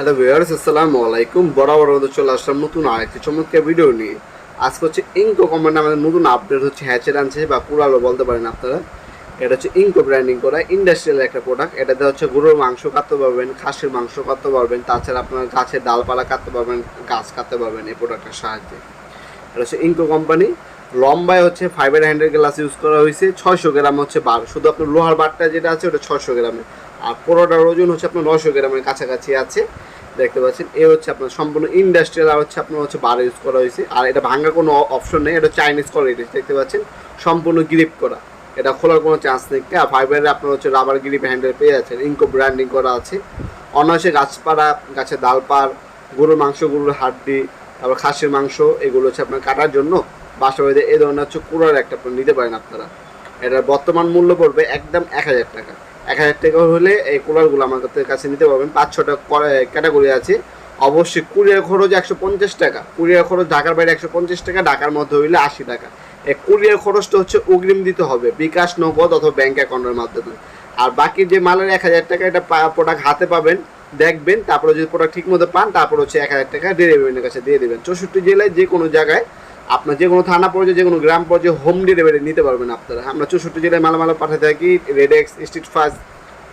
Hello viewers আসসালামু আলাইকুম বরাবর মতো চলে আসলাম নতুন আরেকটি চমৎকার ভিডিও নিয়ে। আজকে হচ্ছে ইঙ্কো কোম্পানি আমাদের নতুন আপডেট হচ্ছে হ্যাচের আনছে বা পুরালো বলতে পারেন আপনারা। এটা হচ্ছে ইঙ্কো ব্র্যান্ডিং করা ইন্ডাস্ট্রিয়াল একটা প্রোডাক্ট এটাতে হচ্ছে গরুর মাংস কাটতে পারবেন, খাসির মাংস কাটতে পারবেন, তাছাড়া আপনার গাছের ডালপালা কাটতে পারবেন, গাছ কাটতে পারবেন এই প্রোডাক্টের সাহায্যে। এটা হচ্ছে ইঙ্কো কোম্পানি লম্বায় হচ্ছে ফাইবার হ্যান্ডেল গ্লাস ইউজ করা হয়েছে, ছয়শো গ্রাম হচ্ছে বার। শুধু আপনার লোহার বারটা যেটা আছে ওটা ছয়শো গ্রামের আর পুরোটার ওজন হচ্ছে আপনার নশো গ্রামের কাছাকাছি আছে। দেখতে পাচ্ছেন, এ হচ্ছে আপনার সম্পূর্ণ ইন্ডাস্ট্রিয়াল আর হচ্ছে আপনার হচ্ছে বার ইউজ করা হয়েছে। আর এটা ভাঙার কোনো অপশন নেই, এটা চাইনিজ কোয়ালিটি দেখতে পাচ্ছেন? সম্পূর্ণ গ্রিপ করা। এটা খোলার কোনো চান্স নেই। আর ফাইবারের আপনার হচ্ছে রাবার গ্রিপ হ্যান্ডেল পেয়ে যাচ্ছেন ইনকো ব্র্যান্ডিং করা আছে। অনায়াসে গাছপাড়া গাছের ডালপাড়, গরুর মাংস, গরুর হাড্ডি, তারপর খাসির মাংস, এগুলো হচ্ছে আপনার কাটার জন্য বাসা বাড়িতে এই ধরনের হচ্ছে কুড়ার একটা নিতে পারেন আপনারা। এটার বর্তমান মূল্য পড়বে একদম এক হাজার টাকা। এক হাজার টাকা হলে এই কুলারগুলো আমাদের কাছে নিতে পারবেন। পাঁচ, ছটা ক্যাটাগরি আছে। অবশ্যই কুরিয়ার খরচ একশো পঞ্চাশ টাকা। কুরিয়ার খরচ ঢাকার বাইরে একশো পঞ্চাশ টাকা, ঢাকার মধ্যে হইলে আশি টাকা। এই কুরিয়ার খরচটা হচ্ছে অগ্রিম দিতে হবে, বিকাশ, নগদ অথবা ব্যাংক অ্যাকাউন্টের মাধ্যমে। আর বাকি যে মালের এক হাজার টাকা এটা প্রোডাক্ট হাতে পাবেন, দেখবেন, তারপরে যদি প্রোডাক্ট ঠিক মতো পান, তারপর হচ্ছে এক হাজার টাকা ডেলিভারির কাছে দিয়ে দেবেন। চৌষট্টি জেলায় যে কোনো জায়গায় আপনার যে কোনো থানা পর্যায়ে যে কোনো গ্রাম পর্যায়ে হোম ডেলিভারি নিতে পারবেন আপনারা। আমরা চৌষট্টি জেলায় মালামালা পাঠাতে থাকি রেডেক্স স্ট্রিট ফাস্ট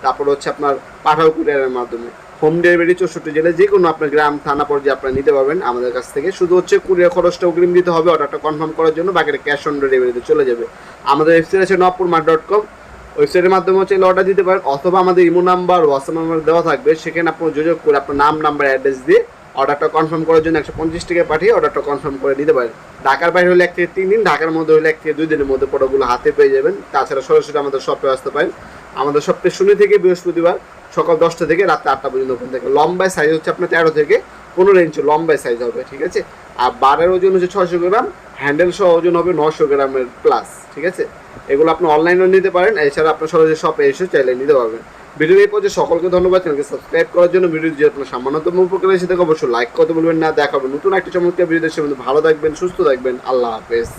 তারপর হচ্ছে আপনার পাঠাও কুরিয়ারের মাধ্যমে। হোম ডেলিভারি চৌষট্টি জেলায় যে কোনো আপনার গ্রাম, থানা পর্যায়ে আপনারা নিতে পারবেন, আমাদের কাছ থেকে। শুধু হচ্ছে কুরিয়ার খরচটা অগ্রিম দিতে হবে, অর্ডারটা কনফার্ম করার জন্য, বাকিটা ক্যাশ অন ডেলিভারিতে চলে যাবে। আমাদের ওয়েবসাইট আছে নপুর মার্ট ডট কম ওয়েবসাইটের মাধ্যমে হচ্ছে অর্ডার দিতে পারেন, অথবা আমাদের ইমো নাম্বার হোয়াটসঅ্যাপ নাম্বার দেওয়া থাকবে, সেখানে আপনার যোগাযোগ করে আপনার নাম নাম্বার অ্যাড্রেস দিয়ে অর্ডারটা কনফার্ম করার জন্য একশো পঞ্চাশ টাকা পাঠিয়ে অর্ডারটা কনফার্ম করে নিতে পারেন। ঢাকার বাইরে হলে এক থেকে তিন দিন, ঢাকার মধ্যে হলে এক থেকে দুই দিনের মধ্যে প্রোডাক্টগুলো হাতে পেয়ে যাবেন। তাছাড়া সরাসরি আমাদের শপে আসতে পারেন। আমাদের সপ্তাহে শনি থেকে বৃহস্পতিবার সকাল দশটা থেকে রাত আটটা পর্যন্ত ওপেন থাকে। লম্বায় সাইজ হচ্ছে আপনার তেরো থেকে পনেরো ইঞ্চি লম্বায় সাইজ হবে, ঠিক আছে? আর বারের ওজন হচ্ছে ছশো গ্রাম হ্যান্ডেল সহ ওজন হবে নশো গ্রামের প্লাস ঠিক আছে? এগুলো আপনি অনলাইনেও নিতে পারেন। এছাড়া আপনার সরাসরি শপে এসে চাইলে নিতে পারবেন। ভিডিও এই পর্যায়ে সকলকে ধন্যবাদ। চ্যানেলকে সাবস্ক্রাইব করার জন্য ভিডিও যদি আপনার সামান্যতম উপকার এসে অবশ্যই লাইক করতে বলবেন না। দেখাবেন নতুন একটা চমৎকার ভিডিও মধ্যে ভালো থাকবেন, সুস্থ থাকবেন। আল্লাহ হাফেজ।